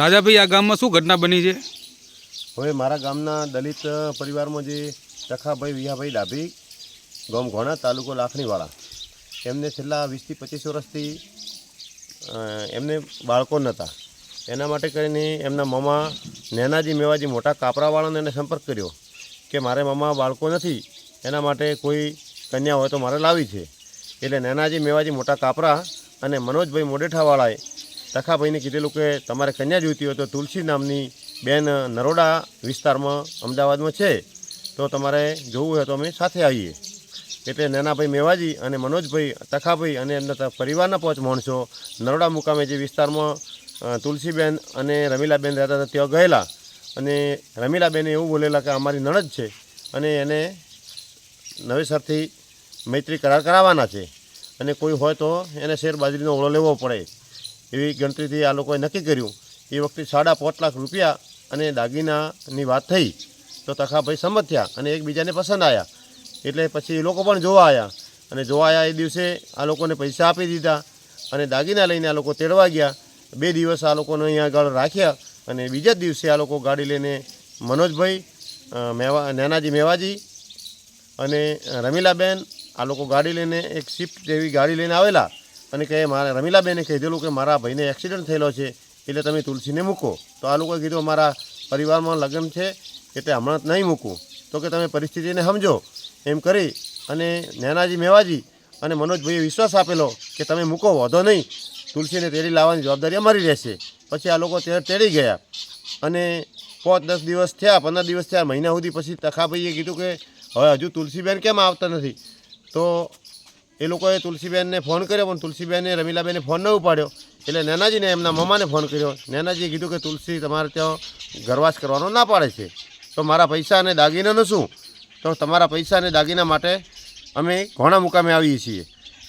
રાજાભાઈ આ ગામમાં શું ઘટના બની છે? હવે મારા ગામના દલિત પરિવારમાં જે ચખાભાઈ, વિહાભાઈ ડાભી, ગામ ઘોણા, તાલુકો લાખણીવાળા, એમને છેલ્લા વીસથી પચીસ વર્ષથી એમને બાળકો નહોતા. એના માટે કરીને એમના મમા નેનાજી મેવાજી મોટા કાપરાવાળાને એને સંપર્ક કર્યો કે મારે મમા બાળકો નથી, એના માટે કોઈ કન્યા હોય તો મારે લાવી છે. એટલે નેનાજી મેવાજી મોટા કાપરા અને મનોજભાઈ મોડેઠાવાળાએ તખાભાઈને કીધેલું કે તમારે કન્યા જોઈતી હોય તો તુલસી નામની બેન નરોડા વિસ્તારમાં અમદાવાદમાં છે. તો તમારે જોવું હોય તો અમે સાથે આવીએ. એટલે નેનાભાઈ મેવાજી અને મનોજભાઈ તખાભાઈ અને એમના પરિવારના પાંચ માણસો નરોડા મુકામે જે વિસ્તારમાં તુલસીબેન અને રમીલાબેન રહેતા હતા, ત્યાં ગયેલા. અને રમીલાબેને એવું બોલેલા કે અમારી નણદ છે અને એને નવેસરથી મૈત્રી કરાર કરાવવાના છે. અને કોઈ હોય તો એને શેર બાજરીનો ઓળો લેવો પડે. એવી ગણતરીથી આ લોકોએ નક્કી કર્યું. એ વખતે સાડા પાંચ લાખ રૂપિયા અને દાગીનાની વાત થઈ તો તખાભાઈ સંમત થયા અને એકબીજાને પસંદ આવ્યા એટલે પછી એ લોકો પણ જોવા આવ્યા અને જોવા આવ્યા એ દિવસે આ લોકોને પૈસા આપી દીધા અને દાગીના લઈને આ લોકો તેડવા ગયા. બે દિવસ આ લોકોને અહીંયા આગળ રાખ્યા અને બીજા દિવસે આ લોકો ગાડી લઈને મનોજભાઈ મેવા, નેનાજી મેવાજી અને રમીલાબેન આ લોકો ગાડી લઈને એક શિફ્ટ જેવી ગાડી લઈને આવેલા. અને કહે, મારા રમીલાબેને કીધેલું કે મારા ભાઈને એક્સિડન્ટ થયેલો છે, એટલે તમે તુલસીને મૂકો. તો આ લોકોએ કીધું અમારા પરિવારમાં લગ્ન છે, એટલે હમણાં જ નહીં મૂકું. તો કે, તમે પરિસ્થિતિને સમજો. એમ કરી અને નેનાજી મેવાજી અને મનોજભાઈએ વિશ્વાસ આપેલો કે, તમે મૂકો, વધો નહીં. તુલસીને તેડી લાવવાની જવાબદારી અમારી રહેશે. પછી આ લોકો ત્યાં તેડી ગયા. અને પાંચ દસ દિવસ થયા, પંદર દિવસ થયા, મહિના સુધી પછી તખાભાઈએ કીધું કે, હવે હજુ તુલસીબેન કેમ આવતા નથી? તો એ લોકોએ તુલસીબેનને ફોન કર્યો, પણ તુલસીબેને રમીલાબેને ફોન ન ઉપાડ્યો. એટલે નેનાજીને એમના મમ્માને ફોન કર્યો. નેનાજીએ કીધું કે તુલસી તમારે ત્યાં ઘરવાસ કરવાનો ના પાડે છે. તો મારા પૈસા અને દાગીનાનું શું? તો તમારા પૈસા અને દાગીના માટે અમે ઘોણા મુકામે આવીએ છીએ.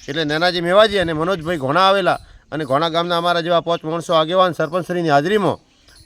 એટલે નેનાજી મેવાજી અને મનોજભાઈ ઘોણા આવેલા અને ઘોણા ગામના અમારા જેવા પાંચ માણસો આગેવાન સરપંચશ્રીની હાજરીમાં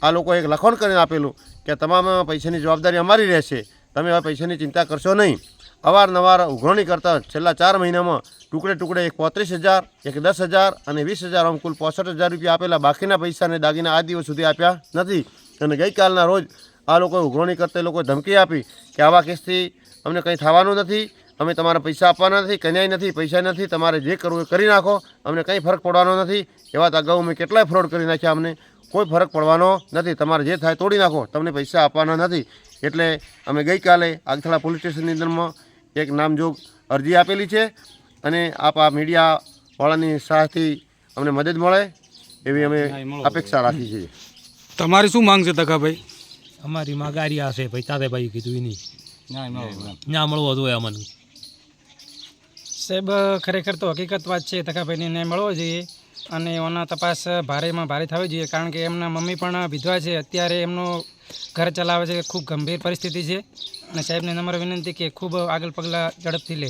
આ લોકોએ એક લખણ કરીને આપેલું કે તમામ પૈસાની જવાબદારી અમારી રહેશે. તમે હવે પૈસાની ચિંતા કરશો નહીં. અવારનવાર ઉઘરણી કરતા છેલ્લા ચાર મહિનામાં ટુકડે ટુકડે એક પોત્રીસ હજાર, એક દસ હજાર અને વીસ હજાર આમ કુલ પોસઠ હજાર રૂપિયા આપેલા બાકીના પૈસાને દાગીના આ દિવસ સુધી આપ્યા નથી. અને ગઈકાલના રોજ આ લોકોએ ઉઘરણી કરતા એ લોકોએ ધમકી આપી કે આવા કેસથી અમને કંઈ થવાનું નથી, અમે તમારા પૈસા આપવાના નથી, કન્યાય નથી, પૈસા નથી, તમારે જે કરવું એ કરી નાખો, અમને કંઈ ફરક પડવાનો નથી. એવા તો અગાઉ અમે કેટલાય ફ્રોડ કરી નાખ્યા અમને. કોઈ ફરક પડવાનો નથી. તમારે જે થાય તોડી નાખો. તમને પૈસા આપવાના નથી. એટલે અમે ગઈકાલે આગથળા પોલીસ સ્ટેશનની અંદરમાં એક નામજોગ અરજી આપેલી છે અને આપ આ મીડિયાવાળાની સહાયથી અમને મદદ મળે એવી અમે અપેક્ષા રાખી છીએ. તમારી શું માંગ છે તકાભાઈ અમારી માં ગારિયા છે ભાઈ તાતેભાઈ કીધું એની. ના મળવો જોઈએ અમને. સાહેબ ખરેખર તો હકીકત વાત છે તકાભાઈને ન્યાય મળવો જોઈએ અને એના તપાસ ભારેમાં ભારે થવી જોઈએ કારણ કે એમના મમ્મી પણ વિધવા છે અત્યારે એમનો ઘર ચલાવે છે ખૂબ ગંભીર પરિસ્થિતિ છે. અને સાહેબને નમ્ર વિનંતી કે ખૂબ આગળ પગલાં ઝડપથી લે.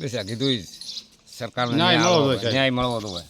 બસ કીધું સરકાર સરકારને ન્યાય મળવો જોઈએ.